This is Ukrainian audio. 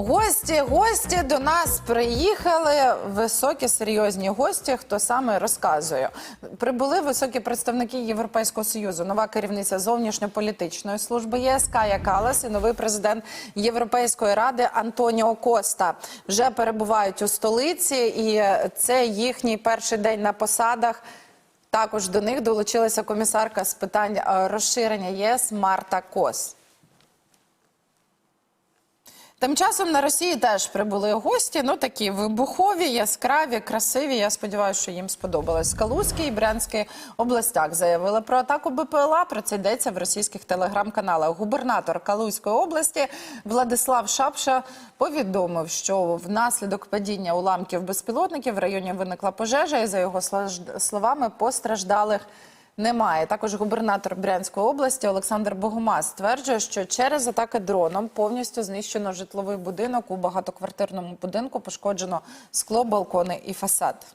Гості, гості до нас приїхали. Високі серйозні гості. Хто саме розказує? Прибули високі представники Європейського союзу, нова керівниця зовнішньополітичної служби ЄС Кая Калас і новий президент Європейської ради Антоніо Коста вже перебувають у столиці, і це їхній перший день на посадах. Також до них долучилася комісарка з питань е, розширення ЄС Марта Кос. Тим часом на Росії теж прибули гості. Ну такі вибухові, яскраві, красиві. Я сподіваюся, що їм сподобалось. Калузькій і Брянській областях заявили про атаку БПЛА. Про це йдеться в російських телеграм-каналах. Губернатор Калузької області Владислав Шапша повідомив, що внаслідок падіння уламків безпілотників в районі виникла пожежа, і за його словами постраждалих. Немає. Також губернатор Брянської області Олександр Богомаз стверджує, що через атаки дроном повністю знищено житловий будинок у багатоквартирному будинку, пошкоджено скло, балкони і фасад.